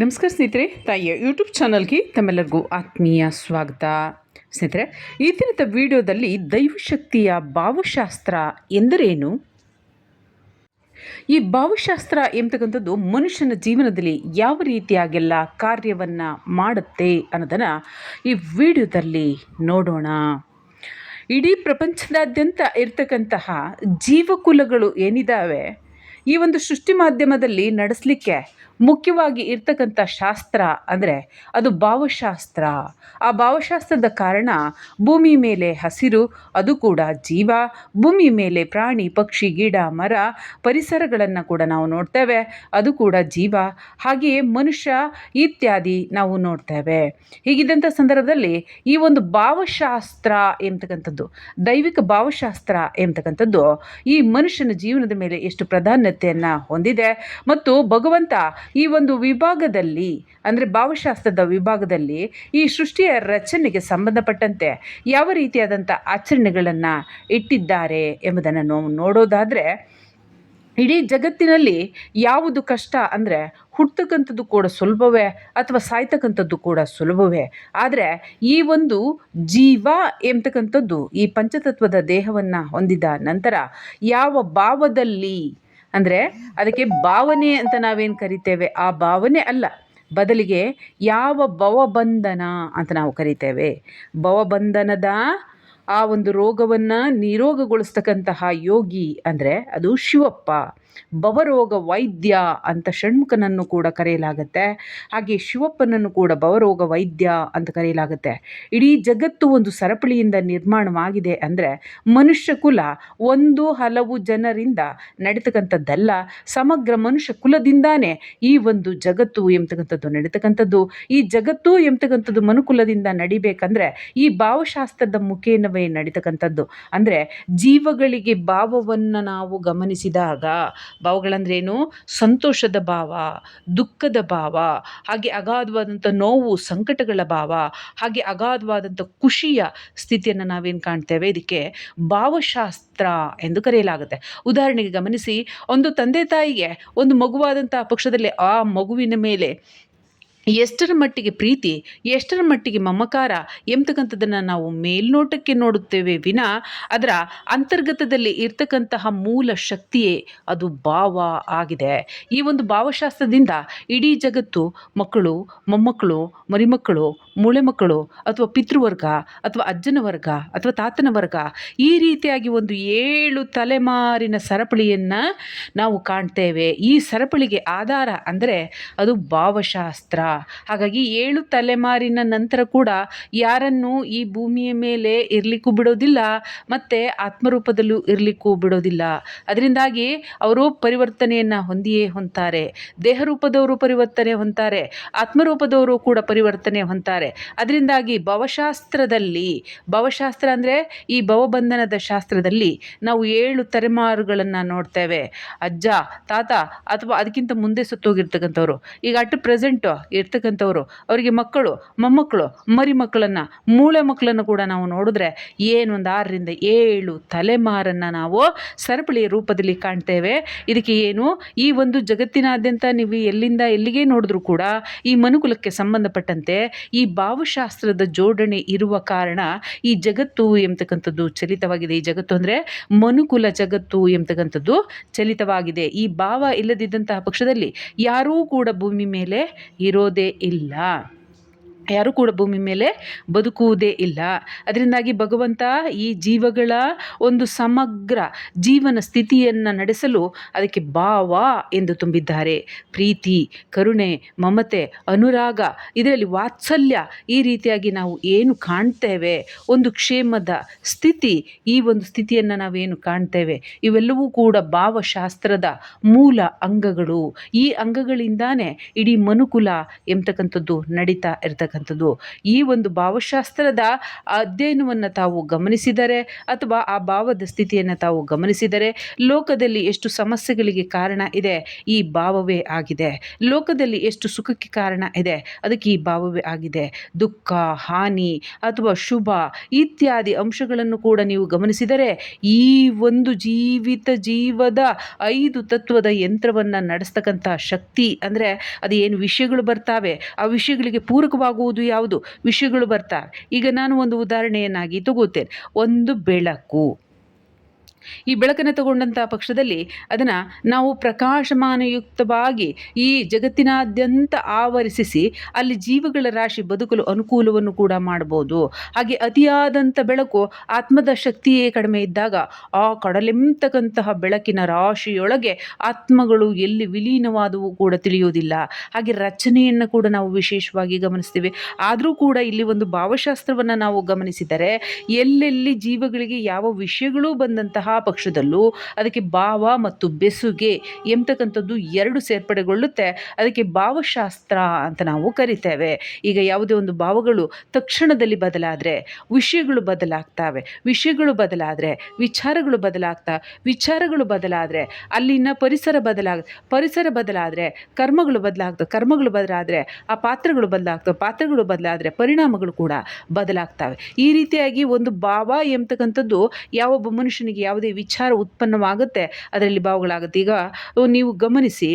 ನಮಸ್ಕಾರ ಸ್ನೇಹಿತರೆ, ತಾಯಿಯ ಯೂಟ್ಯೂಬ್ ಚಾನಲ್ಗೆ ತಮ್ಮೆಲ್ಲರಿಗೂ ಆತ್ಮೀಯ ಸ್ವಾಗತ. ಸ್ನೇಹಿತರೆ, ಈ ದಿನದ ವಿಡಿಯೋದಲ್ಲಿ ದೈವಶಕ್ತಿಯ ಭಾವಶಾಸ್ತ್ರ ಎಂದರೇನು? ಈ ಭಾವಶಾಸ್ತ್ರ ಎಂಬತಕ್ಕಂಥದ್ದು ಮನುಷ್ಯನ ಜೀವನದಲ್ಲಿ ಯಾವ ರೀತಿಯಾಗೆಲ್ಲ ಕಾರ್ಯವನ್ನು ಮಾಡುತ್ತೆ ಅನ್ನೋದನ್ನು ಈ ವಿಡಿಯೋದಲ್ಲಿ ನೋಡೋಣ. ಇಡೀ ಪ್ರಪಂಚದಾದ್ಯಂತ ಇರ್ತಕ್ಕಂತಹ ಜೀವಕುಲಗಳು ಏನಿದ್ದಾವೆ ಈ ಒಂದು ಸೃಷ್ಟಿ ಮಾಧ್ಯಮದಲ್ಲಿ ನಡೆಸಲಿಕ್ಕೆ ಮುಖ್ಯವಾಗಿ ಇರ್ತಕ್ಕಂಥ ಶಾಸ್ತ್ರ ಅಂದರೆ ಅದು ಭಾವಶಾಸ್ತ್ರ. ಆ ಭಾವಶಾಸ್ತ್ರದ ಕಾರಣ ಭೂಮಿ ಮೇಲೆ ಹಸಿರು, ಅದು ಕೂಡ ಜೀವ. ಭೂಮಿ ಮೇಲೆ ಪ್ರಾಣಿ, ಪಕ್ಷಿ, ಗಿಡ, ಮರ ಪರಿಸರಗಳನ್ನು ಕೂಡ ನಾವು ನೋಡ್ತೇವೆ. ಅದು ಕೂಡ ಜೀವ. ಹಾಗೆಯೇ ಮನುಷ್ಯ ಇತ್ಯಾದಿ ನಾವು ನೋಡ್ತೇವೆ. ಹೀಗಿದ್ದಂಥ ಸಂದರ್ಭದಲ್ಲಿ ಈ ಒಂದು ಭಾವಶಾಸ್ತ್ರ ಎಂತಕ್ಕಂಥದ್ದು ದೈವಿಕ ಭಾವಶಾಸ್ತ್ರ ಎಂತಕ್ಕಂಥದ್ದು ಈ ಮನುಷ್ಯನ ಜೀವನದ ಮೇಲೆ ಎಷ್ಟು ಪ್ರಾಧಾನ್ಯತೆಯನ್ನು ಹೊಂದಿದೆ. ಮತ್ತು ಭಗವಂತ ಈ ಒಂದು ವಿಭಾಗದಲ್ಲಿ, ಅಂದರೆ ಭಾವಶಾಸ್ತ್ರದ ವಿಭಾಗದಲ್ಲಿ ಈ ಸೃಷ್ಟಿಯ ರಚನೆಗೆ ಸಂಬಂಧಪಟ್ಟಂತೆ ಯಾವ ರೀತಿಯಾದಂಥ ಆಚರಣೆಗಳನ್ನು ಇಟ್ಟಿದ್ದಾರೆ ಎಂಬುದನ್ನು ನಾವು ನೋಡೋದಾದರೆ, ಇಡೀ ಜಗತ್ತಿನಲ್ಲಿ ಯಾವುದು ಕಷ್ಟ ಅಂದರೆ ಹುಡ್ತಕ್ಕಂಥದ್ದು ಕೂಡ ಸುಲಭವೇ ಅಥವಾ ಸಾಯ್ತಕ್ಕಂಥದ್ದು ಕೂಡ ಸುಲಭವೇ. ಆದರೆ ಈ ಒಂದು ಜೀವ ಎಂಬತಕ್ಕಂಥದ್ದು ಈ ಪಂಚತತ್ವದ ದೇಹವನ್ನು ಹೊಂದಿದ ನಂತರ ಯಾವ ಭಾವದಲ್ಲಿ ಅಂದರೆ ಅದಕ್ಕೆ ಭಾವನೆ ಅಂತ ನಾವೇನು ಕರಿತೇವೆ? ಆ ಭಾವನೆ ಅಲ್ಲ. ಬದಲಿಗೆ ಯಾವ ಭವಬಂಧನ ಅಂತ ನಾವು ಕರಿತೇವೆ. ಭವಬಂಧನದ ಆ ಒಂದು ರೋಗವನ್ನು ನಿರೋಗಗೊಳಿಸ್ತಕ್ಕಂತಹ ಯೋಗಿ ಅಂದರೆ ಅದು ಶಿವಪ್ಪ. ಭವರೋಗ ವೈದ್ಯ ಅಂತ ಷಣ್ಮುಖನನ್ನು ಕೂಡ ಕರೆಯಲಾಗುತ್ತೆ. ಹಾಗೆ ಶಿವಪ್ಪನನ್ನು ಕೂಡ ಬವರೋಗ ವೈದ್ಯ ಅಂತ ಕರೆಯಲಾಗುತ್ತೆ. ಇಡೀ ಜಗತ್ತು ಒಂದು ಸರಪಳಿಯಿಂದ ನಿರ್ಮಾಣವಾಗಿದೆ ಅಂದರೆ ಮನುಷ್ಯ ಕುಲ ಒಂದು ಹಲವು ಜನರಿಂದ ನಡೀತಕ್ಕಂಥದ್ದಲ್ಲ, ಸಮಗ್ರ ಮನುಷ್ಯ ಕುಲದಿಂದಾನೇ ಈ ಒಂದು ಜಗತ್ತು ಎಂಬತಕ್ಕಂಥದ್ದು ನಡೀತಕ್ಕಂಥದ್ದು. ಈ ಜಗತ್ತು ಎಂಬತಕ್ಕಂಥದ್ದು ಮನುಕುಲದಿಂದ ನಡಿಬೇಕಂದ್ರೆ ಈ ಭಾವಶಾಸ್ತ್ರದ ಮುಖೇನವೇ ನಡೀತಕ್ಕಂಥದ್ದು. ಅಂದರೆ ಜೀವಗಳಿಗೆ ಭಾವವನ್ನು ನಾವು ಗಮನಿಸಿದಾಗ ಭಾವಗಳಂದ್ರೇನು ಸಂತೋಷದ ಭಾವ, ದುಃಖದ ಭಾವ, ಹಾಗೆ ಅಗಾಧವಾದಂಥ ನೋವು, ಸಂಕಟಗಳ ಭಾವ, ಹಾಗೆ ಅಗಾಧವಾದಂಥ ಖುಷಿಯ ಸ್ಥಿತಿಯನ್ನು ನಾವೇನು ಕಾಣ್ತೇವೆ? ಇದಕ್ಕೆ ಭಾವಶಾಸ್ತ್ರ ಎಂದು ಕರೆಯಲಾಗುತ್ತೆ. ಉದಾಹರಣೆಗೆ ಗಮನಿಸಿ, ಒಂದು ತಂದೆ ತಾಯಿಗೆ ಒಂದು ಮಗುವಾದಂಥ ಪಕ್ಷದಲ್ಲಿ ಆ ಮಗುವಿನ ಮೇಲೆ ಎಷ್ಟರ ಮಟ್ಟಿಗೆ ಪ್ರೀತಿ, ಎಷ್ಟರ ಮಟ್ಟಿಗೆ ಮಮಕಾರ ಎಂಬತಕ್ಕಂಥದ್ದನ್ನು ನಾವು ಮೇಲ್ನೋಟಕ್ಕೆ ನೋಡುತ್ತೇವೆ ವಿನ ಅದರ ಅಂತರ್ಗತದಲ್ಲಿ ಇರ್ತಕ್ಕಂತಹ ಮೂಲ ಶಕ್ತಿಯೇ ಅದು ಭಾವ ಆಗಿದೆ. ಈ ಒಂದು ಭಾವಶಾಸ್ತ್ರದಿಂದ ಇಡೀ ಜಗತ್ತು ಮಕ್ಕಳು, ಮೊಮ್ಮಕ್ಕಳು, ಮರಿಮಕ್ಕಳು ಮೂಳೆ ಮಕ್ಕಳು ಅಥವಾ ಪಿತೃವರ್ಗ ಅಥವಾ ಅಜ್ಜನ ವರ್ಗ ಅಥವಾ ತಾತನ ವರ್ಗ ಈ ರೀತಿಯಾಗಿ ಒಂದು ಏಳು ತಲೆಮಾರಿನ ಸರಪಳಿಯನ್ನು ನಾವು ಕಾಣ್ತೇವೆ. ಈ ಸರಪಳಿಗೆ ಆಧಾರ ಅಂದರೆ ಅದು ಭಾವಶಾಸ್ತ್ರ. ಹಾಗಾಗಿ ಏಳು ತಲೆಮಾರಿನ ನಂತರ ಕೂಡ ಯಾರನ್ನು ಈ ಭೂಮಿಯ ಮೇಲೆ ಇರಲಿಕ್ಕೂ ಬಿಡೋದಿಲ್ಲ ಮತ್ತು ಆತ್ಮರೂಪದಲ್ಲೂ ಇರಲಿಕ್ಕೂ ಬಿಡೋದಿಲ್ಲ. ಅದರಿಂದಾಗಿ ಅವರು ಪರಿವರ್ತನೆಯನ್ನು ಹೊಂದಿಯೇ ಹೊಂತಾರೆ. ದೇಹರೂಪದವರು ಪರಿವರ್ತನೆ ಹೊಂತಾರೆ. ಆತ್ಮರೂಪದವರು ಕೂಡ ಪರಿವರ್ತನೆ ಹೊಂತಾರೆ. ಅದರಿಂದಾಗಿ ಭವಶಾಸ್ತ್ರದಲ್ಲಿ, ಭವಶಾಸ್ತ್ರ ಅಂದರೆ ಈ ಭವಬಂಧನದ ಶಾಸ್ತ್ರದಲ್ಲಿ ನಾವು ಏಳು ತಲೆಮಾರುಗಳನ್ನು ನೋಡ್ತೇವೆ. ಅಜ್ಜ, ತಾತ ಅಥವಾ ಅದಕ್ಕಿಂತ ಮುಂದೆ ಸುತ್ತೋಗಿರ್ತಕ್ಕಂಥವ್ರು, ಈಗ ಅಟ್ ಪ್ರೆಸೆಂಟು ಇರ್ತಕ್ಕಂಥವ್ರು, ಅವರಿಗೆ ಮಕ್ಕಳು, ಮೊಮ್ಮಕ್ಕಳು ಮರಿ ಮಕ್ಕಳನ್ನು ಮೂಳೆ ಮಕ್ಕಳನ್ನು ಕೂಡ ನಾವು ನೋಡಿದ್ರೆ ಏನು ಒಂದು ಆರರಿಂದ ಏಳು ತಲೆಮಾರನ್ನು ನಾವು ಸರಪಳಿಯ ರೂಪದಲ್ಲಿ ಕಾಣ್ತೇವೆ. ಇದಕ್ಕೆ ಏನು? ಈ ಒಂದು ಜಗತ್ತಿನಾದ್ಯಂತ ನೀವು ಎಲ್ಲಿಂದ ಎಲ್ಲಿಗೆ ನೋಡಿದ್ರೂ ಕೂಡ ಈ ಮನುಕುಲಕ್ಕೆ ಸಂಬಂಧಪಟ್ಟಂತೆ ಈ ಭಾವಶಾಸ್ತ್ರದ ಜೋಡಣೆ ಇರುವ ಕಾರಣ ಈ ಜಗತ್ತು ಎಂಬತಕ್ಕಂಥದ್ದು ಚಲಿತವಾಗಿದೆ. ಈ ಜಗತ್ತು ಅಂದರೆ ಮನುಕುಲ ಜಗತ್ತು ಎಂಬತಕ್ಕಂಥದ್ದು ಚಲಿತವಾಗಿದೆ. ಈ ಭಾವ ಇಲ್ಲದಿದ್ದಂತಹ ಪಕ್ಷದಲ್ಲಿ ಯಾರೂ ಕೂಡ ಭೂಮಿ ಮೇಲೆ ಇರೋದೇ ಇಲ್ಲ. ಯಾರೂ ಕೂಡ ಭೂಮಿ ಮೇಲೆ ಬದುಕುವುದೇ ಇಲ್ಲ. ಅದರಿಂದಾಗಿ ಭಗವಂತ ಈ ಜೀವಗಳ ಒಂದು ಸಮಗ್ರ ಜೀವನ ಸ್ಥಿತಿಯನ್ನು ನಡೆಸಲು ಅದಕ್ಕೆ ಭಾವ ಎಂದು ತುಂಬಿದ್ದಾರೆ. ಪ್ರೀತಿ, ಕರುಣೆ, ಮಮತೆ, ಅನುರಾಗ ಇದರಲ್ಲಿ ವಾತ್ಸಲ್ಯ ಈ ರೀತಿಯಾಗಿ ನಾವು ಏನು ಕಾಣ್ತೇವೆ? ಒಂದು ಕ್ಷೇಮದ ಸ್ಥಿತಿ ಈ ಒಂದು ಸ್ಥಿತಿಯನ್ನು ನಾವೇನು ಕಾಣ್ತೇವೆ? ಇವೆಲ್ಲವೂ ಕೂಡ ಭಾವಶಾಸ್ತ್ರದ ಮೂಲ ಅಂಗಗಳು. ಈ ಅಂಗಗಳಿಂದಾನೇ ಇಡೀ ಮನುಕುಲ ಎಂಬತಕ್ಕಂಥದ್ದು ನಡೀತಾ ಇರ್ತಕ್ಕಂಥ ಎಂಬತಕ್ಕಂಥದ್ದು ಈ ಒಂದು ಭಾವಶಾಸ್ತ್ರದ ಅಧ್ಯಯನವನ್ನು ತಾವು ಗಮನಿಸಿದರೆ ಅಥವಾ ಆ ಭಾವದ ಸ್ಥಿತಿಯನ್ನು ತಾವು ಗಮನಿಸಿದರೆ ಲೋಕದಲ್ಲಿ ಎಷ್ಟು ಸಮಸ್ಯೆಗಳಿಗೆ ಕಾರಣ ಇದೆ, ಈ ಭಾವವೇ ಆಗಿದೆ. ಲೋಕದಲ್ಲಿ ಎಷ್ಟು ಸುಖಕ್ಕೆ ಕಾರಣ ಇದೆ, ಅದಕ್ಕೆ ಈ ಭಾವವೇ ಆಗಿದೆ. ದುಃಖ, ಹಾನಿ ಅಥವಾ ಶುಭ ಇತ್ಯಾದಿ ಅಂಶಗಳನ್ನು ಕೂಡ ನೀವು ಗಮನಿಸಿದರೆ ಈ ಒಂದು ಜೀವಿತ ಜೀವದ ಐದು ತತ್ವದ ಯಂತ್ರವನ್ನು ನಡೆಸ್ತಕ್ಕಂಥ ಶಕ್ತಿ ಅಂದರೆ ಅದು ಏನು ವಿಷಯಗಳು ಬರ್ತಾವೆ, ಆ ವಿಷಯಗಳಿಗೆ ಪೂರಕವಾಗುವುದು ಯಾವುದು? ವಿಷಯಗಳು ಬರ್ತಾವೆ ಈಗ ನಾನು ಒಂದು ಉದಾಹರಣೆಯನ್ನಾಗಿ ತಗೋತೇನೆ. ಒಂದು ಬೆಳಕು. ಈ ಬೆಳಕನ್ನು ತಗೊಂಡಂಥ ಪಕ್ಷದಲ್ಲಿ ಅದನ್ನು ನಾವು ಪ್ರಕಾಶಮಾನಯುಕ್ತವಾಗಿ ಈ ಜಗತ್ತಿನಾದ್ಯಂತ ಆವರಿಸಿಸಿ ಅಲ್ಲಿ ಜೀವಗಳ ರಾಶಿ ಬದುಕಲು ಅನುಕೂಲವನ್ನು ಕೂಡ ಮಾಡ್ಬೋದು. ಹಾಗೆ ಅತಿಯಾದಂಥ ಬೆಳಕು ಆತ್ಮದ ಶಕ್ತಿಯೇ ಕಡಿಮೆ ಇದ್ದಾಗ ಆ ಕಡಲೆಂತಕ್ಕಂತಹ ಬೆಳಕಿನ ರಾಶಿಯೊಳಗೆ ಆತ್ಮಗಳು ಎಲ್ಲಿ ವಿಲೀನವಾದವು ಕೂಡ ತಿಳಿಯೋದಿಲ್ಲ ಹಾಗೆ ರಚನೆಯನ್ನು ಕೂಡ ನಾವು ವಿಶೇಷವಾಗಿ ಗಮನಿಸ್ತೀವಿ. ಆದರೂ ಕೂಡ ಇಲ್ಲಿ ಒಂದು ಭಾವಶಾಸ್ತ್ರವನ್ನು ನಾವು ಗಮನಿಸಿದರೆ ಎಲ್ಲೆಲ್ಲಿ ಜೀವಗಳಿಗೆ ಯಾವ ವಿಷಯಗಳು ಬಂದಂತಹ ಪಕ್ಷದಲ್ಲೂ ಅದಕ್ಕೆ ಭಾವ ಮತ್ತು ಬೆಸುಗೆ ಎಂಬತಕ್ಕಂಥದ್ದು ಎರಡು ಸೇರ್ಪಡೆಗೊಳ್ಳುತ್ತೆ. ಅದಕ್ಕೆ ಭಾವಶಾಸ್ತ್ರ ಅಂತ ನಾವು ಕರಿತೇವೆ. ಈಗ ಯಾವುದೇ ಒಂದು ಭಾವಗಳು ತಕ್ಷಣದಲ್ಲಿ ಬದಲಾದರೆ, ವಿಷಯಗಳು ಬದಲಾಗ್ತವೆ. ವಿಷಯಗಳು ಬದಲಾದರೆ, ವಿಚಾರಗಳು ಬದಲಾಗ್ತಾ, ವಿಚಾರಗಳು ಬದಲಾದರೆ, ಅಲ್ಲಿನ ಪರಿಸರ ಬದಲಾಗ, ಪರಿಸರ ಬದಲಾದರೆ, ಕರ್ಮಗಳು ಬದಲಾಗ್ತವೆ ಕರ್ಮಗಳು ಬದಲಾದರೆ, ಆ ಪಾತ್ರಗಳು ಬದಲಾಗ್ತವೆ ಪಾತ್ರಗಳು ಬದಲಾದರೆ ಪರಿಣಾಮಗಳು ಕೂಡ ಬದಲಾಗ್ತವೆ. ಈ ರೀತಿಯಾಗಿ ಒಂದು ಭಾವ ಎಂಬತಕ್ಕಂಥದ್ದು ಯಾವೊಬ್ಬ ಮನುಷ್ಯನಿಗೆ ಯಾವುದೇ ವಿಚಾರ ಉತ್ಪನ್ನವಾಗುತ್ತೆ ಅದರಲ್ಲಿ ಭಾವಗಳಾಗುತ್ತೆ. ಈಗ ನೀವು ಗಮನಿಸಿ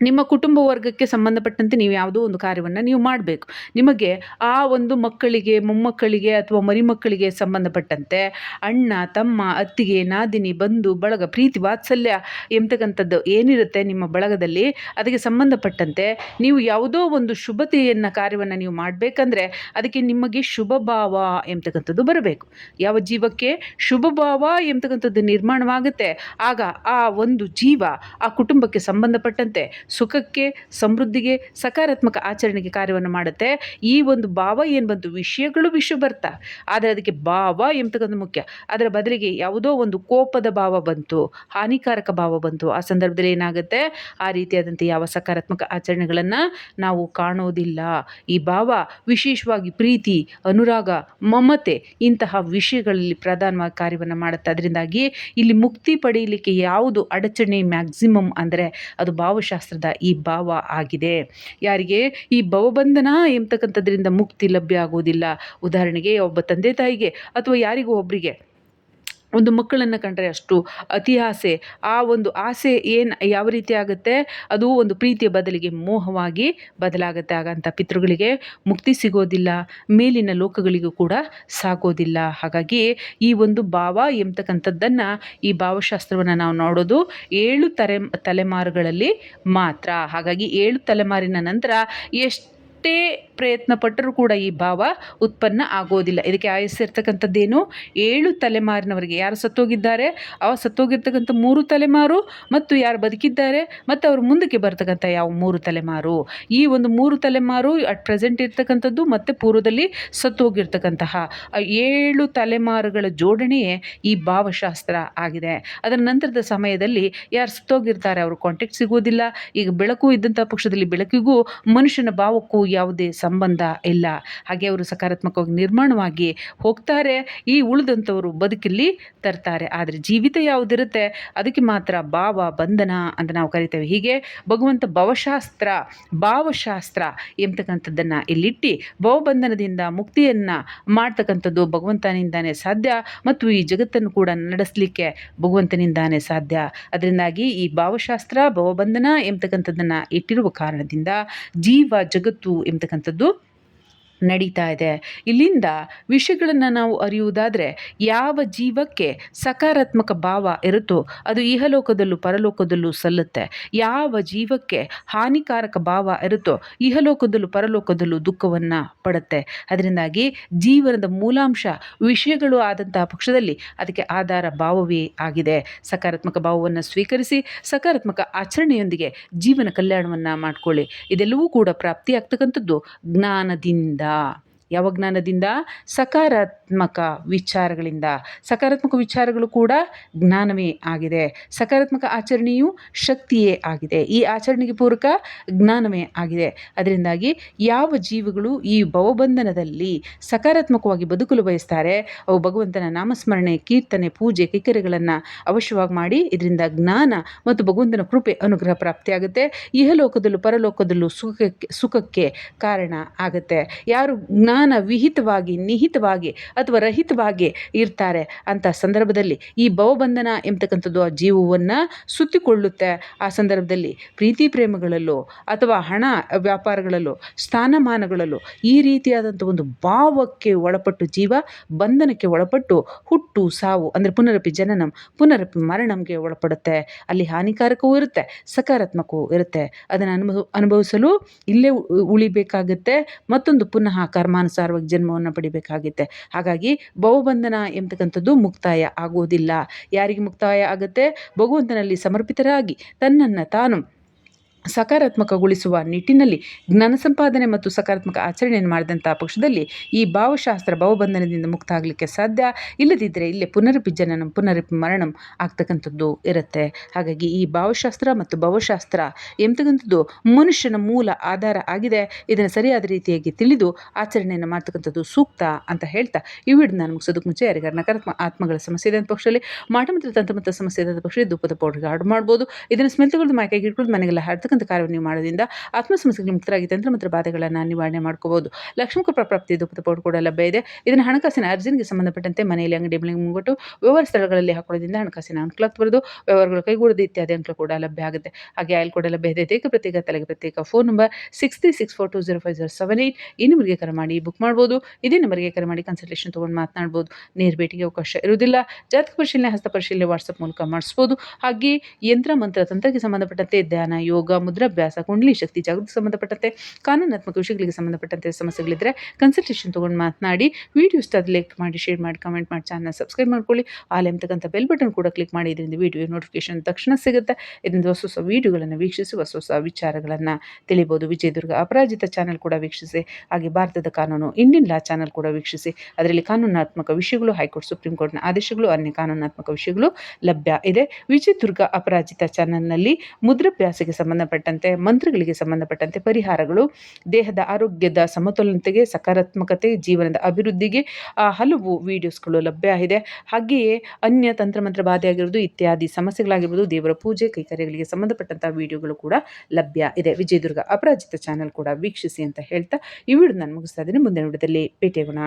ನಿಮ್ಮ ಕುಟುಂಬ ವರ್ಗಕ್ಕೆ ಸಂಬಂಧಪಟ್ಟಂತೆ ನೀವು ಯಾವುದೋ ಒಂದು ಕಾರ್ಯವನ್ನು ನೀವು ಮಾಡಬೇಕು. ನಿಮಗೆ ಆ ಒಂದು ಮಕ್ಕಳಿಗೆ, ಮೊಮ್ಮಕ್ಕಳಿಗೆ ಅಥವಾ ಮರಿಮಕ್ಕಳಿಗೆ ಸಂಬಂಧಪಟ್ಟಂತೆ ಅಣ್ಣ, ತಮ್ಮ, ಅತ್ತಿಗೆ, ನಾದಿನಿ, ಬಂಧು, ಬಳಗ, ಪ್ರೀತಿ, ವಾತ್ಸಲ್ಯ ಎಂಬತಕ್ಕಂಥದ್ದು ಏನಿರುತ್ತೆ ನಿಮ್ಮ ಬಳಗದಲ್ಲಿ, ಅದಕ್ಕೆ ಸಂಬಂಧಪಟ್ಟಂತೆ ನೀವು ಯಾವುದೋ ಒಂದು ಶುಭತೆಯನ್ನು ಕಾರ್ಯವನ್ನು ನೀವು ಮಾಡಬೇಕಂದ್ರೆ ಅದಕ್ಕೆ ನಿಮಗೆ ಶುಭ ಭಾವ ಎಂಬತಕ್ಕಂಥದ್ದು ಬರಬೇಕು. ಯಾವ ಜೀವಕ್ಕೆ ಶುಭ ಭಾವ ಎಂಬತಕ್ಕಂಥದ್ದು ನಿರ್ಮಾಣವಾಗುತ್ತೆ, ಆಗ ಆ ಒಂದು ಜೀವ ಆ ಕುಟುಂಬಕ್ಕೆ ಸಂಬಂಧಪಟ್ಟಂತೆ ಸುಖಕ್ಕೆ, ಸಮೃದ್ಧಿಗೆ, ಸಕಾರಾತ್ಮಕ ಆಚರಣೆಗೆ ಕಾರ್ಯವನ್ನು ಮಾಡುತ್ತೆ. ಈ ಒಂದು ಭಾವ ಏನು ಬಂತು? ವಿಷಯಗಳು ವಿಷಯ ಬರ್ತಾ. ಆದರೆ ಅದಕ್ಕೆ ಭಾವ ಎಂಬತಕ್ಕಂಥ ಮುಖ್ಯ. ಅದರ ಬದಲಿಗೆ ಯಾವುದೋ ಒಂದು ಕೋಪದ ಭಾವ ಬಂತು, ಹಾನಿಕಾರಕ ಭಾವ ಬಂತು. ಆ ಸಂದರ್ಭದಲ್ಲಿ ಏನಾಗುತ್ತೆ? ಆ ರೀತಿಯಾದಂಥ ಯಾವ ಸಕಾರಾತ್ಮಕ ಆಚರಣೆಗಳನ್ನು ನಾವು ಕಾಣೋದಿಲ್ಲ. ಈ ಭಾವ ವಿಶೇಷವಾಗಿ ಪ್ರೀತಿ, ಅನುರಾಗ, ಮಮತೆ ಇಂತಹ ವಿಷಯಗಳಲ್ಲಿ ಪ್ರಧಾನವಾಗಿ ಕಾರ್ಯವನ್ನು ಮಾಡುತ್ತೆ. ಅದರಿಂದಾಗಿ ಇಲ್ಲಿ ಮುಕ್ತಿ ಪಡೆಯಲಿಕ್ಕೆ ಯಾವುದು ಅಡಚಣೆ ಮ್ಯಾಕ್ಸಿಮಮ್ ಅಂದರೆ ಅದು ಭಾವಶಾಸ್ತ್ರದ ಈ ಭಾವ ಆಗಿದೆ. ಯಾರಿಗೆ? ಈ ಭವಬಂಧನ ಎಂಬತಕ್ಕಂಥದ್ರಿಂದ ಮುಕ್ತಿ ಲಭ್ಯ ಆಗುವುದಿಲ್ಲ. ಉದಾಹರಣೆಗೆ ಒಬ್ಬ ತಂದೆ ತಾಯಿಗೆ ಅಥವಾ ಯಾರಿಗೂ ಒಬ್ಬರಿಗೆ ಒಂದು ಮಕ್ಕಳನ್ನು ಕಂಡರೆ ಅಷ್ಟು ಅತಿ ಆಸೆ. ಆ ಒಂದು ಆಸೆ ಏನು ಯಾವ ರೀತಿ ಆಗುತ್ತೆ? ಅದು ಒಂದು ಪ್ರೀತಿಯ ಬದಲಿಗೆ ಮೋಹವಾಗಿ ಬದಲಾಗುತ್ತೆ. ಆಗಂತ ಪಿತೃಗಳಿಗೆ ಮುಕ್ತಿ ಸಿಗೋದಿಲ್ಲ, ಮೇಲಿನ ಲೋಕಗಳಿಗೂ ಕೂಡ ಸಾಗೋದಿಲ್ಲ. ಹಾಗಾಗಿ ಈ ಒಂದು ಭಾವ ಎಂಬತಕ್ಕಂಥದ್ದನ್ನು ಈ ಭಾವಶಾಸ್ತ್ರವನ್ನು ನಾವು ನೋಡೋದು ಏಳು ತಲೆ ತಲೆಮಾರುಗಳಲ್ಲಿ ಮಾತ್ರ. ಹಾಗಾಗಿ ಏಳು ತಲೆಮಾರಿನ ನಂತರ ಎಷ್ಟು ಎಷ್ಟೇ ಪ್ರಯತ್ನ ಪಟ್ಟರೂ ಕೂಡ ಈ ಭಾವ ಉತ್ಪನ್ನ ಆಗೋದಿಲ್ಲ. ಇದಕ್ಕೆ ಆಯಸ್ಸಿರ್ತಕ್ಕಂಥದ್ದೇನು? ಏಳು ತಲೆಮಾರಿನವರಿಗೆ. ಯಾರು ಸತ್ತೋಗಿದ್ದಾರೆ? ಅವ ಸತ್ತೋಗಿರ್ತಕ್ಕಂಥ ಮೂರು ತಲೆಮಾರು ಮತ್ತು ಯಾರು ಬದುಕಿದ್ದಾರೆ? ಮತ್ತು ಅವರು ಮುಂದಕ್ಕೆ ಬರ್ತಕ್ಕಂಥ ಯಾವ ಮೂರು ತಲೆಮಾರು? ಈ ಒಂದು ಮೂರು ತಲೆಮಾರು ಅಟ್ ಪ್ರೆಸೆಂಟ್ ಇರ್ತಕ್ಕಂಥದ್ದು ಮತ್ತು ಪೂರ್ವದಲ್ಲಿ ಸತ್ತೋಗಿರ್ತಕ್ಕಂತಹ ಏಳು ತಲೆಮಾರುಗಳ ಜೋಡಣೆಯೇ ಈ ಭಾವಶಾಸ್ತ್ರ ಆಗಿದೆ. ಅದರ ನಂತರದ ಸಮಯದಲ್ಲಿ ಯಾರು ಸತ್ತೋಗಿರ್ತಾರೆ, ಅವರು ಕಾಂಟ್ಯಾಕ್ಟ್ ಸಿಗೋದಿಲ್ಲ. ಈಗ ಬೆಳಕು ಇದ್ದಂಥ ಪಕ್ಷದಲ್ಲಿ ಬೆಳಕಿಗೂ ಮನುಷ್ಯನ ಭಾವಕ್ಕೂ ಯಾವುದೇ ಸಂಬಂಧ ಇಲ್ಲ. ಹಾಗೆ ಅವರು ಸಕಾರಾತ್ಮಕವಾಗಿ ನಿರ್ಮಾಣವಾಗಿ ಹೋಗ್ತಾರೆ. ಈ ಉಳಿದಂಥವರು ಬದುಕಲ್ಲಿ ತರ್ತಾರೆ. ಆದರೆ ಜೀವಿತ ಯಾವುದಿರುತ್ತೆ? ಅದಕ್ಕೆ ಮಾತ್ರ ಭಾವ, ಬಂಧನ ಅಂತ ನಾವು ಕರಿತೇವೆ. ಹೀಗೆ ಭಗವಂತ ಭವಶಾಸ್ತ್ರ, ಭಾವಶಾಸ್ತ್ರ ಎಂಬತಕ್ಕಂಥದ್ದನ್ನು ಇಲ್ಲಿಟ್ಟು ಭವಬಂಧನದಿಂದ ಮುಕ್ತಿಯನ್ನು ಮಾಡ್ತಕ್ಕಂಥದ್ದು ಭಗವಂತನಿಂದಾನೇ ಸಾಧ್ಯ. ಮತ್ತು ಈ ಜಗತ್ತನ್ನು ಕೂಡ ನಡೆಸಲಿಕ್ಕೆ ಭಗವಂತನಿಂದಾನೇ ಸಾಧ್ಯ. ಅದರಿಂದಾಗಿ ಈ ಭಾವಶಾಸ್ತ್ರ, ಭವಬಂಧನ ಎಂಬತಕ್ಕಂಥದ್ದನ್ನು ಇಟ್ಟಿರುವ ಕಾರಣದಿಂದ ಜೀವ, ಜಗತ್ತು ಎಂಬತಕ್ಕಂಥದ್ದು ನಡೀತಾ ಇದೆ. ಇಲ್ಲಿಂದ ವಿಷಯಗಳನ್ನು ನಾವು ಅರಿಯುವುದಾದರೆ, ಯಾವ ಜೀವಕ್ಕೆ ಸಕಾರಾತ್ಮಕ ಭಾವ ಇರುತ್ತೋ, ಅದು ಇಹಲೋಕದಲ್ಲೂ ಪರಲೋಕದಲ್ಲೂ ಸಲ್ಲುತ್ತೆ. ಯಾವ ಜೀವಕ್ಕೆ ಹಾನಿಕಾರಕ ಭಾವ ಇರುತ್ತೋ, ಇಹಲೋಕದಲ್ಲೂ ಪರಲೋಕದಲ್ಲೂ ದುಃಖವನ್ನು ಪಡುತ್ತೆ. ಅದರಿಂದಾಗಿ ಜೀವನದ ಮೂಲಾಂಶ ವಿಷಯಗಳು ಆದಂತಹ ಪಕ್ಷದಲ್ಲಿ ಅದಕ್ಕೆ ಆಧಾರ ಭಾವವೇ ಆಗಿದೆ. ಸಕಾರಾತ್ಮಕ ಭಾವವನ್ನು ಸ್ವೀಕರಿಸಿ, ಸಕಾರಾತ್ಮಕ ಆಚರಣೆಯೊಂದಿಗೆ ಜೀವನ ಕಲ್ಯಾಣವನ್ನು ಮಾಡಿಕೊಳ್ಳಿ. ಇದೆಲ್ಲವೂ ಕೂಡ ಪ್ರಾಪ್ತಿಯಾಗ್ತಕ್ಕಂಥದ್ದು ಜ್ಞಾನದಿಂದ ಯಾವ ಜ್ಞಾನದಿಂದ ಸಕಾರಾತ್ಮಕ ವಿಚಾರಗಳಿಂದ. ಸಕಾರಾತ್ಮಕ ವಿಚಾರಗಳು ಕೂಡ ಜ್ಞಾನವೇ ಆಗಿದೆ. ಸಕಾರಾತ್ಮಕ ಆಚರಣೆಯು ಶಕ್ತಿಯೇ ಆಗಿದೆ. ಈ ಆಚರಣೆಗೆ ಪೂರಕ ಜ್ಞಾನವೇ ಆಗಿದೆ. ಅದರಿಂದಾಗಿ ಯಾವ ಜೀವಿಗಳು ಈ ಭವಬಂಧನದಲ್ಲಿ ಸಕಾರಾತ್ಮಕವಾಗಿ ಬದುಕಲು ಬಯಸ್ತಾರೆ, ಅವು ಭಗವಂತನ ನಾಮಸ್ಮರಣೆ, ಕೀರ್ತನೆ, ಪೂಜೆ ಕೈಕರ್ಯಗಳನ್ನು ಅವಶ್ಯವಾಗಿ ಮಾಡಿ ಇದರಿಂದ ಜ್ಞಾನ ಮತ್ತು ಭಗವಂತನ ಕೃಪೆ ಅನುಗ್ರಹ ಪ್ರಾಪ್ತಿಯಾಗುತ್ತೆ. ಇಹಲೋಕದಲ್ಲೂ ಪರಲೋಕದಲ್ಲೂ ಸುಖಕ್ಕೆ ಸುಖಕ್ಕೆ ಕಾರಣ ಆಗುತ್ತೆ. ಯಾರು ಜ್ಞಾನ ವಿಹಿತವಾಗಿ, ನಿಹಿತವಾಗಿ ಅಥವಾ ರಹಿತವಾಗಿ ಇರ್ತಾರೆ. ಅಂತ ಸಂದರ್ಭದಲ್ಲಿ ಈ ಭವಬಂಧನ ಎಂಬತಕ್ಕಂಥದ್ದು ಆ ಜೀವವನ್ನು ಸುತ್ತಿಕೊಳ್ಳುತ್ತೆ. ಆ ಸಂದರ್ಭದಲ್ಲಿ ಪ್ರೀತಿ ಪ್ರೇಮಗಳಲ್ಲೋ ಅಥವಾ ಹಣ ವ್ಯಾಪಾರಗಳಲ್ಲೋ, ಸ್ಥಾನಮಾನಗಳಲ್ಲೋ ಈ ರೀತಿಯಾದಂಥ ಒಂದು ಭಾವಕ್ಕೆ ಒಳಪಟ್ಟು ಜೀವ, ಬಂಧನಕ್ಕೆ ಒಳಪಟ್ಟು ಹುಟ್ಟು, ಸಾವು ಅಂದರೆ ಪುನರಪಿ ಜನನಂ, ಪುನರಪಿ ಮರಣಂಗೆ ಒಳಪಡುತ್ತೆ. ಅಲ್ಲಿ ಹಾನಿಕಾರಕವೂ ಇರುತ್ತೆ, ಸಕಾರಾತ್ಮಕವೂ ಇರುತ್ತೆ. ಅದನ್ನು ಅನುಭವ, ಅನುಭವಿಸಲು ಇಲ್ಲೇ ಉಳಿಬೇಕಾಗುತ್ತೆ. ಮತ್ತೊಂದು ಪುನಃ ಕರ್ಮಾನುಸಾರವಾಗಿ ಜನ್ಮವನ್ನು ಪಡಿಬೇಕಾಗುತ್ತೆ ಹಾಗಾಗಿ ಬಹುಬಂಧನ ಎಂಬತಕ್ಕಂಥದ್ದು ಮುಕ್ತಾಯ ಆಗುವುದಿಲ್ಲ ಯಾರಿಗೆ ಮುಕ್ತಾಯ ಆಗುತ್ತೆ? ಭಗವಂತನಲ್ಲಿ ಸಮರ್ಪಿತರಾಗಿ ತನ್ನನ್ನು ತಾನು ಸಕಾರಾತ್ಮಕಗೊಳಿಸುವ ನಿಟ್ಟಿನಲ್ಲಿ ಜ್ಞಾನ ಸಂಪಾದನೆ ಮತ್ತು ಸಕಾರಾತ್ಮಕ ಆಚರಣೆಯನ್ನು ಮಾಡಿದಂಥ ಪಕ್ಷದಲ್ಲಿ ಈ ಭಾವಶಾಸ್ತ್ರ ಭಾವಬಂಧನದಿಂದ ಮುಕ್ತ ಆಗಲಿಕ್ಕೆ ಸಾಧ್ಯ. ಇಲ್ಲದಿದ್ದರೆ ಇಲ್ಲೇ ಪುನರಪಿ ಜನನ ಪುನರಪಿ ಮರಣಂ ಆಗ್ತಕ್ಕಂಥದ್ದು ಇರುತ್ತೆ. ಹಾಗಾಗಿ ಈ ಭಾವಶಾಸ್ತ್ರ ಮತ್ತು ಭವಶಾಸ್ತ್ರ ಎಂತಕ್ಕಂಥದ್ದು ಮನುಷ್ಯನ ಮೂಲ ಆಧಾರ ಆಗಿದೆ. ಇದನ್ನು ಸರಿಯಾದ ರೀತಿಯಾಗಿ ತಿಳಿದು ಆಚರಣೆಯನ್ನು ಮಾಡ್ತಕ್ಕಂಥದ್ದು ಸೂಕ್ತ ಅಂತ ಹೇಳ್ತಾ ಈ ವಿಡಿಯೋ ನಾನು ಮುಗಿಸೋದಕ್ಕೆ ಮುಂಚೆ ಯಾರಿಗಾರ ನಕಾರಾತ್ಮಕ ಆತ್ಮಗಳ ಸಮಸ್ಯೆ ಇದೆ ಅಂತ ಪಕ್ಷದಲ್ಲಿ ಮಾಟ ಮತ್ತು ತಂತ್ರ ಮತ್ತು ಸಮಸ್ಯೆ ಇದೆ ಅಂತ ಪಕ್ಷದಲ್ಲಿ ಧೂಪದ ಪೌಡರ್ಗೆ ಆರ್ಡರ್ ಮಾಡ್ಬೋದು. ಇದನ್ನು ಸ್ಮೆಲ್ ತಗೊಳ್ಳೋದು ಮಾಯಕಾಗಿ ಇಟ್ಕೊಂಡು ಮನೆಗೆಲ್ಲ ಹರತಕ್ಕಂಥ ಕಾರ್ಯವನ್ನು ನೀವು ಮಾಡೋದ್ರಿಂದ ಆತ್ಮ ಸಮಸ್ಯೆಗೆ ಮುಕ್ತರಾಗಿ ತಂತ್ರ ಮಂತ್ರ ಬಾಧೆಗಳನ್ನು ನಿವಾರಣೆ ಮಾಡ್ಕೋಬಹುದು ಲಕ್ಷ್ಮೀ ಕೃಪಾ ಪ್ರಾಪ್ತಿ ಪೌಡರ್ ಕೂಡ ಲಭ್ಯ ಇದೆ. ಇದನ್ನು ಹಣಕಾಸಿನ ಅರ್ಜಿನಿಗೆ ಸಂಬಂಧಪಟ್ಟಂತೆ ಮನೆಯಲ್ಲಿ ಅಂಗಡಿ ಮುಂಗಟ್ಟು ವ್ಯವಹಾರ ಸ್ಥಳಗಳಲ್ಲಿ ಹಾಕೊಳ್ಳೋದ್ರಿಂದ ಹಣಕಾಸಿನ ಅನುಕೂಲ ಬರೋದು, ವ್ಯವಹಾರಗಳು ಕೈಗೂಡೋದು ಇತ್ಯಾದಿ ಅನುಕೂಲ ಕೂಡ ಲಭ್ಯ ಆಗುತ್ತೆ. ಹಾಗೆ ಆಯಿಲ್ ಕೂಡ ಲಭ್ಯ ಇದೆ. ಏಕ ಪ್ರತ್ಯೇಕ, ತಲೆಗೆ ಪ್ರತ್ಯೇಕ phone number six three six four two zero five zero seven eight ಈ ನಂಬರ್ಗೆ ಕರೆ ಮಾಡಿ ಬುಕ್ ಮಾಡ್ಬೋದು. ಇದೇ ನಂಬರ್ಗೆ ಕರೆ ಮಾಡಿ ಕನ್ಸಲ್ಟೇಷನ್ ತೊಗೊಂಡು ಮಾತನಾಡ್ಬೋದು. ನೇರ ಭೇಟಿಗೆ ಅವಕಾಶ ಇರುವುದಿಲ್ಲ. ಜಾತಕ ಪರಿಶೀಲನೆ, ಹಸ್ತ ಪರಿಶೀಲನೆ ವಾಟ್ಸಪ್ ಮೂಲಕ ಮಾಡಿಸ್ಬೋದು. ಹಾಗೆ ಯಂತ್ರ, ಮಂತ್ರ, ತಂತ್ರಕ್ಕೆ ಸಂಬಂಧಪಟ್ಟಂತೆ ಧ್ಯಾನ, ಯೋಗ ಮುದ್ರಾಭ್ಯಾಸ, ಕುಂಡ್ಲಿ ಶಕ್ತಿ, ಜಾಗೃತಿ ಸಂಬಂಧಪಟ್ಟಂತೆ, ಕಾನೂನಾತ್ಮಕ ವಿಷಯಗಳಿಗೆ ಸಂಬಂಧಪಟ್ಟಂತೆ ಸಮಸ್ಯೆಗಳಿದ್ದರೆ ಕನ್ಸಲ್ಟೇಷನ್ ತೊಗೊಂಡು ಮಾತನಾಡಿ ವಿಡಿಯೋ ಇಷ್ಟ ಲೈಕ್ ಮಾಡಿ ಶೇರ್ ಮಾಡಿ ಕಮೆಂಟ್ ಮಾಡಿ ಚಾನಲ್ ಸಬ್ಸ್ಕ್ರೈಬ್ ಮಾಡ್ಕೊಳ್ಳಿ. ಆಲ್ ಎಂಬತಕ್ಕಂಥ ಬೆಲ್ ಬಟನ್ ಕೂಡ ಕ್ಲಿಕ್ ಮಾಡಿ, ಇದರಿಂದ ವಿಡಿಯೋ ನೋಟಿಫಿಕೇಶನ್ ತಕ್ಷಣ ಸಿಗುತ್ತೆ. ಇದರಿಂದ ಹೊಸ ಹೊಸ ವೀಡಿಯೋಗಳನ್ನು ವೀಕ್ಷಿಸಿ, ಹೊಸ ಹೊಸ ವಿಚಾರಗಳನ್ನು ತಿಳಿಬೋದು. ವಿಜಯದುರ್ಗ ಅಪರಾಜಿತ ಚಾನಲ್ ಕೂಡ ವೀಕ್ಷಿಸಿ, ಹಾಗೆ ಭಾರತದ ಕಾನೂನು ಇಂಡಿಯನ್ ಲಾ ಚಾನಲ್ ಕೂಡ ವೀಕ್ಷಿಸಿ. ಅದರಲ್ಲಿ ಕಾನೂನಾತ್ಮಕ ವಿಷಯಗಳು, ಹೈಕೋರ್ಟ್, ಸುಪ್ರೀಂ ಕೋರ್ಟ್ನ ಆದೇಶಗಳು, ಅನ್ಯ ಕಾನೂನಾತ್ಮಕ ವಿಷಯಗಳು ಲಭ್ಯ ಇದೆ. ವಿಜಯದುರ್ಗ ಅಪರಾಜಿತ ಚಾನಲ್ನಲ್ಲಿ ಮುದ್ರಾಭ್ಯಾಸಕ್ಕೆ ಸಂಬಂಧಪಟ್ಟಂತೆ, ಮಂತ್ರಗಳಿಗೆ ಸಂಬಂಧಪಟ್ಟಂತೆ ಪರಿಹಾರಗಳು, ದೇಹದ ಆರೋಗ್ಯದ ಸಮತೋಲನತೆಗೆ ಸಕಾರಾತ್ಮಕತೆ, ಜೀವನದ ಅಭಿವೃದ್ಧಿಗೆ ಹಲವು ವಿಡಿಯೋಸ್ಗಳು ಲಭ್ಯ ಇದೆ. ಹಾಗೆಯೇ ಅನ್ಯ ತಂತ್ರಮಂತ್ರ ಬಾಧೆ ಆಗಿರ್ಬೋದು ಇತ್ಯಾದಿ ಸಮಸ್ಯೆಗಳಾಗಿರ್ಬೋದು, ದೇವರ ಪೂಜೆ, ಕೈಕರ್ಯಗಳಿಗೆ ಸಂಬಂಧಪಟ್ಟಂಥ ವಿಡಿಯೋಗಳು ಕೂಡ ಲಭ್ಯ ಇದೆ. ವಿಜಯದುರ್ಗ ಅಪರಾಜಿತ ಚಾನಲ್ ಕೂಡ ವೀಕ್ಷಿಸಿ ಅಂತ ಹೇಳ್ತಾ, ಈ ವಿಡಿಯೋ ನಾನು ಮುಗಿಸ್ತಾ ಇದ್ದೀನಿ. ಮುಂದಿನ ವಿಡಿಯೋದಲ್ಲಿ ಭೇಟಿಯಾಗೋಣ.